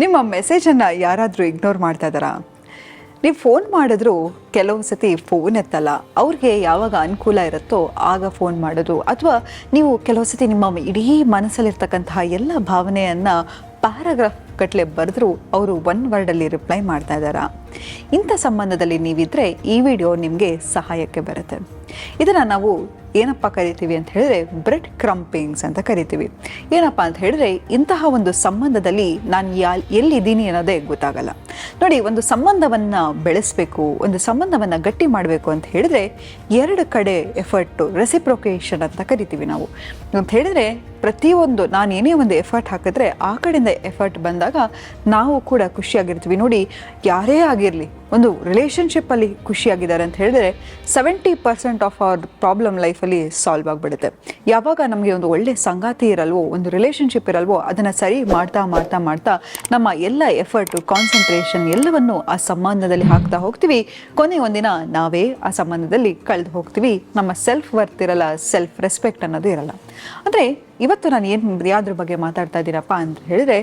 ನಿಮ್ಮ ಮೆಸೇಜನ್ನು ಯಾರಾದರೂ ಇಗ್ನೋರ್ ಮಾಡ್ತಾ ಇದ್ದಾರಾ? ನೀವು ಫೋನ್ ಮಾಡಿದ್ರು ಕೆಲವು ಸತಿ ಫೋನ್ ಎತ್ತಲ್ಲ. ಅವ್ರಿಗೆ ಯಾವಾಗ ಅನುಕೂಲ ಇರುತ್ತೋ ಆಗ ಫೋನ್ ಮಾಡೋದು. ಅಥವಾ ನೀವು ಕೆಲವು ಸತಿ ನಿಮ್ಮ ಇಡೀ ಮನಸ್ಸಲ್ಲಿರ್ತಕ್ಕಂತಹ ಎಲ್ಲ ಭಾವನೆಯನ್ನು ಪ್ಯಾರಾಗ್ರಾಫ್ ಗಟ್ಟಲೆ ಬರೆದ್ರು ಅವರು ಒನ್ ವರ್ಡಲ್ಲಿ ರಿಪ್ಲೈ ಮಾಡ್ತಾ ಇದ್ದಾರಾ? ಇಂಥ ಸಂಬಂಧದಲ್ಲಿ ನೀವಿದ್ರೆ ಈ ವಿಡಿಯೋ ನಿಮಗೆ ಸಹಾಯಕ್ಕೆ ಬರುತ್ತೆ. ಇದನ್ನು ನಾವು ಏನಪ್ಪ ಕರಿತೀವಿ ಅಂತ ಹೇಳಿದ್ರೆ ಬ್ರೆಡ್ ಕ್ರಂಪಿಂಗ್ಸ್ ಅಂತ ಕರಿತೀವಿ. ಏನಪ್ಪ ಅಂತ ಹೇಳಿದ್ರೆ ಇಂತಹ ಒಂದು ಸಂಬಂಧದಲ್ಲಿ ನಾನು ಯಾ, ಎಲ್ಲಿದ್ದೀನಿ ಅನ್ನೋದೇ ಗೊತ್ತಾಗಲ್ಲ. ನೋಡಿ, ಒಂದು ಸಂಬಂಧವನ್ನು ಬೆಳೆಸಬೇಕು, ಒಂದು ಸಂಬಂಧವನ್ನು ಗಟ್ಟಿ ಮಾಡಬೇಕು ಅಂತ ಹೇಳಿದ್ರೆ ಎರಡು ಕಡೆ ಎಫರ್ಟು ರೆಸಿಪ್ರೊಕೇಷನ್ ಅಂತ ಕರಿತೀವಿ ನಾವು. ಅಂತ ಹೇಳಿದ್ರೆ ಪ್ರತಿಯೊಂದು, ನಾನು ಏನೇ ಒಂದು ಎಫರ್ಟ್ ಹಾಕಿದ್ರೆ ಆ ಕಡೆಯಿಂದ ಎಫರ್ಟ್ ಬಂದಾಗ ನಾವು ಕೂಡ ಖುಷಿಯಾಗಿರ್ತೀವಿ. ನೋಡಿ, ಯಾರೇ ಆಗಿರಲಿ, ಒಂದು ರಿಲೇಷನ್ಶಿಪ್ಪಲ್ಲಿ ಖುಷಿಯಾಗಿದ್ದಾರೆ ಅಂತ ಹೇಳಿದ್ರೆ seventy percent of our problem ಲೈಫಲ್ಲಿ ಸಾಲ್ವ್ ಆಗಿಬಿಡುತ್ತೆ. ಯಾವಾಗ ನಮಗೆ ಒಂದು ಒಳ್ಳೆ ಸಂಗಾತಿ ಇರಲ್ವೋ, ಒಂದು ರಿಲೇಷನ್ಶಿಪ್ ಇರಲ್ವೋ, ಅದನ್ನು ಸರಿ ಮಾಡ್ತಾ ಮಾಡ್ತಾ ಮಾಡ್ತಾ ನಮ್ಮ ಎಲ್ಲ ಎಫರ್ಟು ಕಾನ್ಸಂಟ್ರೇಷನ್ ಎಲ್ಲವನ್ನು ಆ ಸಂಬಂಧದಲ್ಲಿ ಹಾಕ್ತಾ ಹೋಗ್ತೀವಿ. ಕೊನೆ ಒಂದಿನ ನಾವೇ ಆ ಸಂಬಂಧದಲ್ಲಿ ಕಳೆದು ಹೋಗ್ತೀವಿ. ನಮ್ಮ ಸೆಲ್ಫ್ ವರ್ತ್ ಇರಲ್ಲ ಸೆಲ್ಫ್ ರೆಸ್ಪೆಕ್ಟ್ ಅನ್ನೋದು ಇರಲ್ಲ. ಅಂದರೆ ಇವತ್ತು ನಾನು ಏನು, ಯಾವ್ದ್ರ ಬಗ್ಗೆ ಮಾತಾಡ್ತಾ ಇದ್ದೀನಪ್ಪ ಅಂತ ಹೇಳಿದ್ರೆ,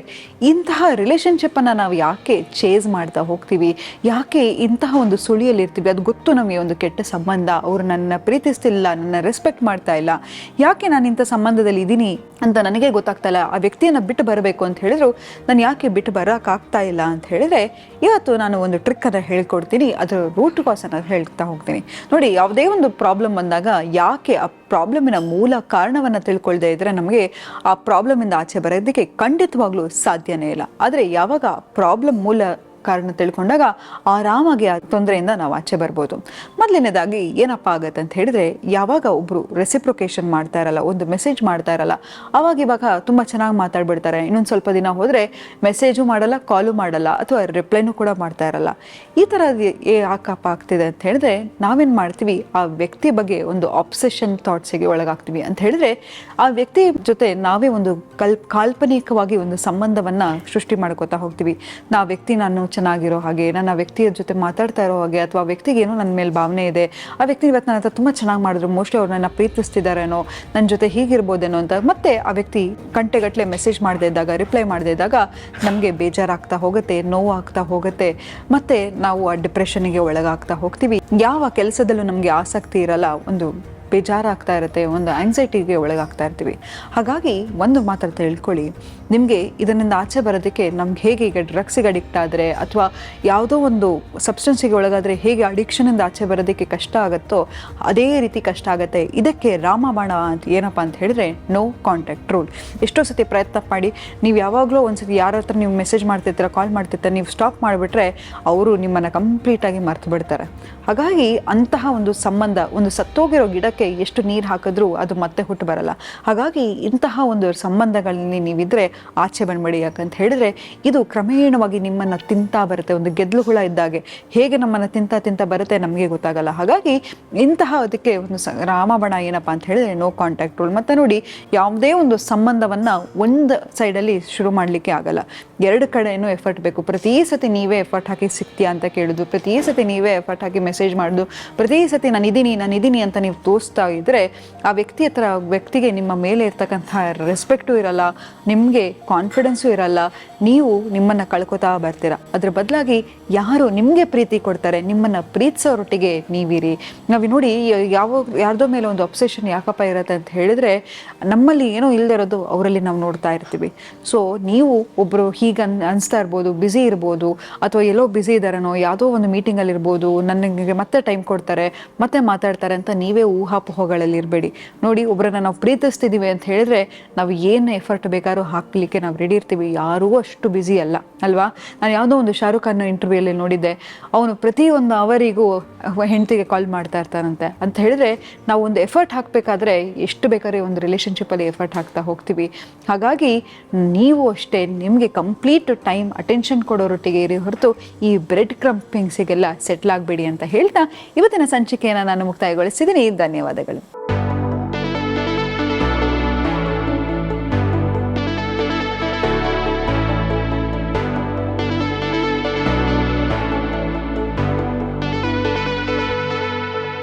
ಇಂತಹ ರಿಲೇಷನ್ಶಿಪ್ಪನ್ನು ನಾವು ಯಾಕೆ ಚೇಸ್ ಮಾಡ್ತಾ ಹೋಗ್ತೀವಿ? ಯಾಕೆ ಇಂತಹ ಒಂದು ಸುಳಿಯಲ್ಲಿ ಇರ್ತೀವಿ ಅದು ಗೊತ್ತು ನಮಗೆ ಒಂದು ಕೆಟ್ಟ ಸಂಬಂಧ. ಅವರು ನನ್ನ ಪ್ರೀತಿಸ್ತಿಲ್ಲ, ನನ್ನ ರೆಸ್ಪೆಕ್ಟ್ ಮಾಡ್ತಾ ಇಲ್ಲ. ಯಾಕೆ ನಾನು ಇಂಥ ಸಂಬಂಧದಲ್ಲಿ ಇದ್ದೀನಿ ಅಂತ ನನಗೆ ಗೊತ್ತಾಗ್ತಾ ಇಲ್ಲ. ಆ ವ್ಯಕ್ತಿಯನ್ನು ಬಿಟ್ಟು ಬರಬೇಕು ಅಂತ ಹೇಳಿದ್ರು. ನಾನು ಯಾಕೆ ಬಿಟ್ಟು ಬರೋಕ್ಕಾಗ್ತಾ ಇಲ್ಲ ಅಂತ ಹೇಳಿದ್ರೆ, ಇವತ್ತು ನಾನು ಒಂದು ಟ್ರಿಕ್ಕನ್ನು ಹೇಳ್ಕೊಡ್ತೀನಿ. ಅದರ ರೂಟ್ ಕಾಸನ್ನು ಹೇಳ್ತಾ ಹೋಗ್ತೀನಿ. ನೋಡಿ, ಯಾವುದೇ ಒಂದು ಪ್ರಾಬ್ಲಮ್ ಬಂದಾಗ ಯಾಕೆ ಆ ಪ್ರಾಬ್ಲಮಿನ ಮೂಲ ಕಾರಣವನ್ನು ತಿಳ್ಕೊಳ್ದೇ ಇದ್ದರೆ ನಮಗೆ ಆ ಪ್ರಾಬ್ಲಮಿಂದ ಆಚೆ ಬರೋದಕ್ಕೆ ಖಂಡಿತವಾಗ್ಲೂ ಸಾಧ್ಯನೇ ಇಲ್ಲ. ಆದರೆ ಯಾವಾಗ ಪ್ರಾಬ್ಲಮ್ ಮೂಲ ಕಾರಣ ತಿಳ್ಕೊಂಡಾಗ ಆರಾಮಾಗಿ ಆ ತೊಂದರೆಯಿಂದ ನಾವು ಆಚೆ ಬರ್ಬೋದು. ಮೊದಲನೇದಾಗಿ ಏನಪ್ಪ ಆಗುತ್ತೆ ಅಂತ ಹೇಳಿದ್ರೆ, ಯಾವಾಗ ಒಬ್ಬರು ರೆಸಿಪ್ರೊಕೇಶನ್ ಮಾಡ್ತಾ ಇರಲ್ಲ, ಒಂದು ಮೆಸೇಜ್ ಮಾಡ್ತಾ ಇರಲ್ಲ, ಅವಾಗ ಇವಾಗ ತುಂಬ ಚೆನ್ನಾಗಿ ಮಾತಾಡ್ಬಿಡ್ತಾರೆ. ಇನ್ನೊಂದು ಸ್ವಲ್ಪ ದಿನ ಹೋದರೆ ಮೆಸೇಜು ಮಾಡಲ್ಲ ಕಾಲು ಮಾಡಲ್ಲ, ಅಥವಾ ರಿಪ್ಲೈನು ಕೂಡ ಮಾಡ್ತಾ ಇರಲ್ಲ. ಈ ಥರ ಏ ಆಕಪ್ಪ ಆಗ್ತಿದೆ ಅಂತ ಹೇಳಿದ್ರೆ, ನಾವೇನು ಮಾಡ್ತೀವಿ, ಆ ವ್ಯಕ್ತಿ ಬಗ್ಗೆ ಒಂದು ಆಬ್ಸೆಷನ್ ಥಾಟ್ಸಿಗೆ ಒಳಗಾಗ್ತೀವಿ ಅಂತ ಹೇಳಿದ್ರೆ, ಆ ವ್ಯಕ್ತಿ ಜೊತೆ ನಾವೇ ಒಂದು ಕಲ್, ಕಾಲ್ಪನಿಕವಾಗಿ ಒಂದು ಸಂಬಂಧವನ್ನು ಸೃಷ್ಟಿ ಮಾಡ್ಕೋತಾ ಹೋಗ್ತೀವಿ. ನಾ ವ್ಯಕ್ತಿ ನಾನು ಚೆನ್ನಾಗಿರೋ ಹಾಗೆ, ನನ್ನ ವ್ಯಕ್ತಿಯ ಜೊತೆ ಮಾತಾಡ್ತಾ ಇರೋ ಹಾಗೆ, ಅಥವಾ ವ್ಯಕ್ತಿಗೆ ಏನೋ ನನ್ನ ಮೇಲೆ ಭಾವನೆ ಇದೆ, ಆ ವ್ಯಕ್ತಿ ಇವತ್ತು ನನ್ನ ಹತ್ರ ತುಂಬ ಚೆನ್ನಾಗಿ ಮಾಡಿದ್ರು ಮೋಸ್ಟ್ಲಿ ಅವ್ರು ನನ್ನ ಪ್ರೀತಿಸ್ತಿದ್ದಾರೇನೋ ನನ್ನ ಜೊತೆ ಹೀಗಿರ್ಬೋದೇನೋ ಅಂತ ಮತ್ತೆ ಆ ವ್ಯಕ್ತಿ ಗಂಟೆಗಟ್ಟಲೆ ಮೆಸೇಜ್ ಮಾಡದೇ ಇದ್ದಾಗ ರಿಪ್ಲೈ ಮಾಡದೇ ಇದ್ದಾಗ, ನಮಗೆ ಬೇಜಾರಾಗ್ತಾ ಹೋಗುತ್ತೆ ನೋವು ಆಗ್ತಾ ಹೋಗುತ್ತೆ, ಮತ್ತೆ ನಾವು ಆ ಡಿಪ್ರೆಷನ್ಗೆ ಒಳಗಾಗ್ತಾ ಹೋಗ್ತೀವಿ. ಯಾವ ಕೆಲಸದಲ್ಲೂ ನಮಗೆ ಆಸಕ್ತಿ ಇರಲ್ಲ, ಒಂದು ಬೇಜಾರಾಗ್ತಾ ಇರುತ್ತೆ, ಒಂದು ಆಂಗ್ಸೈಟಿಗೆ ಒಳಗಾಗ್ತಾ ಇರ್ತೀವಿ. ಹಾಗಾಗಿ ಒಂದು ಮಾತ್ರ ತಿಳ್ಕೊಳ್ಳಿ. ನಿಮಗೆ ಇದರಿಂದ ಆಚೆ ಬರೋದಕ್ಕೆ ನಮ್ಗೆ ಹೇಗೆ ಈಗ ಡ್ರಗ್ಸಿಗೆ ಅಡಿಕ್ಟ್ ಆದರೆ ಅಥವಾ ಯಾವುದೋ ಒಂದು ಸಬ್ಸ್ಟೆನ್ಸಿಗೆ ಒಳಗಾದರೆ ಹೇಗೆ ಅಡಿಕ್ಷನಿಂದ ಆಚೆ ಬರೋದಕ್ಕೆ ಕಷ್ಟ ಆಗುತ್ತೋ ಅದೇ ರೀತಿ ಕಷ್ಟ ಆಗುತ್ತೆ. ಇದಕ್ಕೆ ರಾಮಬಾಣ ಅಂತ ಏನಪ್ಪ ಅಂತ ಹೇಳಿದ್ರೆ ನೋ ಕಾಂಟ್ಯಾಕ್ಟ್ ರೂಲ್ ಎಷ್ಟೋ ಸತಿ ಪ್ರಯತ್ನ ಮಾಡಿ, ನೀವು ಯಾವಾಗಲೂ ಒಂದ್ಸತಿ ಯಾರ ಹತ್ರ ನೀವು ಮೆಸೇಜ್ ಮಾಡ್ತಿರ್ತೀರ ಕಾಲ್ ಮಾಡ್ತಿರ್ತೀರ, ನೀವು ಸ್ಟಾಪ್ ಮಾಡಿಬಿಟ್ರೆ ಅವರು ನಿಮ್ಮನ್ನು ಕಂಪ್ಲೀಟಾಗಿ ಮರ್ತು ಬಿಡ್ತಾರೆ. ಹಾಗಾಗಿ ಅಂತಹ ಒಂದು ಸಂಬಂಧ, ಒಂದು ಸತ್ತೋಗಿರೋ ಗಿಡಕ್ಕೆ ಎಷ್ಟು ನೀರು ಹಾಕಿದ್ರೂ ಅದು ಮತ್ತೆ ಹುಟ್ಟು ಬರಲ್ಲ. ಹಾಗಾಗಿ ಇಂತಹ ಒಂದು ಸಂಬಂಧಗಳಲ್ಲಿ ನೀವಿದ್ರೆ ಆಚೆ ಬಂದ್ಬಿಡಿ ಯಾಕಂತ ಹೇಳಿದ್ರೆ ಇದು ಕ್ರಮೇಣವಾಗಿ ನಿಮ್ಮನ್ನು ತಿಂತಾ ಬರುತ್ತೆ. ಒಂದು ಗೆದ್ಲು ಹುಳ ಇದ್ದಾಗೆ ಹೇಗೆ ನಮ್ಮನ್ನು ತಿಂತಾ ತಿಂತಾ ಬರುತ್ತೆ ನಮಗೆ ಗೊತ್ತಾಗಲ್ಲ. ಹಾಗಾಗಿ ಇಂತಹ ಅದಕ್ಕೆ ಒಂದು ರಾಮಬಣ ಏನಪ್ಪಾ ಅಂತ ಹೇಳಿದ್ರೆ ನೋ ಕಾಂಟ್ಯಾಕ್ಟ್ ರೂಲ್ ಮತ್ತು ನೋಡಿ ಯಾವುದೇ ಒಂದು ಸಂಬಂಧವನ್ನು ಒಂದು ಸೈಡಲ್ಲಿ ಶುರು ಮಾಡಲಿಕ್ಕೆ ಆಗಲ್ಲ. ಎರಡು ಕಡೆಯೂ ಎಫರ್ಟ್ ಬೇಕು. ಪ್ರತಿ ಸತಿ ನೀವೇ ಎಫರ್ಟ್ ಹಾಕಿ ಸಿಗ್ತೀಯಾ ಅಂತ ಕೇಳೋದು, ಪ್ರತಿ ಸತಿ ನೀವೇ ಎಫರ್ಟ್ ಹಾಕಿ ಮೆಸೇಜ್ ಮಾಡೋದು, ಪ್ರತಿ ಸತಿ ನಾನು ಇದ್ದೀನಿ ನಾನು ಇದ್ದೀನಿ ಅಂತ ನೀವು ತೋರಿಸ್ತಾ ಇದ್ದರೆ ಆ ವ್ಯಕ್ತಿ ಹತ್ರ, ವ್ಯಕ್ತಿಗೆ ನಿಮ್ಮ ಮೇಲೆ ಇರ್ತಕ್ಕಂಥ ರೆಸ್ಪೆಕ್ಟು ಇರಲ್ಲ, ನಿಮಗೆ ಕಾನ್ಫಿಡೆನ್ಸು ಇರಲ್ಲ, ನೀವು ನಿಮ್ಮನ್ನು ಕಳ್ಕೊತಾ ಬರ್ತೀರಾ. ಅದ್ರ ಬದಲಾಗಿ ಯಾರು ನಿಮಗೆ ಪ್ರೀತಿ ಕೊಡ್ತಾರೆ, ನಿಮ್ಮನ್ನು ಪ್ರೀತಿಸೋರೊಟ್ಟಿಗೆ ನೀವಿರಿ. ನಾವು ನೋಡಿ, ಯಾವ, ಯಾರ್ದೋ ಮೇಲೆ ಒಂದು ಅಬ್ಸೆಷನ್ ಯಾಕಪ್ಪ ಇರುತ್ತೆ ಅಂತ ಹೇಳಿದ್ರೆ, ನಮ್ಮಲ್ಲಿ ಏನೋ ಇಲ್ಲದೆ ಇರೋದು ಅವರಲ್ಲಿ ನಾವು ನೋಡ್ತಾ ಇರ್ತೀವಿ. ಸೊ ನೀವು ಒಬ್ಬರು ಹೀಗೆ ಅನ್, ಅನಿಸ್ತಾ ಇರ್ಬೋದು ಬ್ಯುಸಿ ಇರ್ಬೋದು, ಅಥವಾ ಎಲ್ಲೋ ಬ್ಯುಸಿ ಇದ್ದಾರನೋ, ಯಾವುದೋ ಒಂದು ಮೀಟಿಂಗಲ್ಲಿ ಇರ್ಬೋದು ನನಗೆ ಮತ್ತೆ ಟೈಮ್ ಕೊಡ್ತಾರೆ, ಮತ್ತೆ ಮಾತಾಡ್ತಾರೆ ಅಂತ ನೀವೇ ಊಹಾಪೋಹಗಳಲ್ಲಿ ಇರಬೇಡಿ ನೋಡಿ ಒಬ್ಬರನ್ನ ನಾವು ಪ್ರೀತಿಸ್ತಿದ್ದೀವಿ ಅಂತ ಹೇಳಿದ್ರೆ ನಾವು ಏನು ಎಫರ್ಟ್ ಬೇಕಾದ್ರೂ ಹಾಕಲಿಕ್ಕೆ ನಾವು ರೆಡಿ ಇರ್ತೀವಿ. ಯಾರೂ ಅಷ್ಟು ಬ್ಯುಸಿ ಅಲ್ಲ, ಅಲ್ವಾ? ನಾನು ಯಾವುದೋ ಒಂದು ಶಾರುಖ್ ಖಾನ್ ಇಂಟರ್ವ್ಯೂಯಲ್ಲಿ ನೋಡಿದ್ದೆ. ಅವನು ಪ್ರತಿಯೊಂದು ಅವರಿಗೂ ಹೆಂಡತಿಗೆ ಕಾಲ್ ಮಾಡ್ತಾ ಇರ್ತಾನಂತೆ. ಅಂತ ಹೇಳಿದ್ರೆ ನಾವು ಒಂದು ಎಫರ್ಟ್ ಹಾಕಬೇಕಾದ್ರೆ ಎಷ್ಟು ಬೇಕಾದ್ರೆ ಒಂದು ರಿಲೇಷನ್ಶಿಪ್ಪಲ್ಲಿ ಎಫರ್ಟ್ ಹಾಕ್ತಾ ಹೋಗ್ತೀವಿ. ಹಾಗಾಗಿ ನೀವು ಅಷ್ಟೇ ನಿಮಗೆ ಕಂಪ್ಲೀಟ್ ಟೈಮ್ ಅಟೆನ್ಷನ್ ಕೊಡೋರೊಟ್ಟಿಗೆ ಇರಿ ಹೊರತು ಈ ಬ್ರೆಡ್ ಕ್ರಂಪಿಂಗ್ಸಿಗೆಲ್ಲ ಸೆಟ್ಲ್ ಆಗಬೇಡಿ ಅಂತ ಹೇಳ್ತಾ ಇವತ್ತಿನ ಸಂಚಿಕೆಯನ್ನು ನಾನು ಮುಕ್ತಾಯಗೊಳಿಸಿದ್ದೀನಿ. ധന്യവാദങ്ങളും.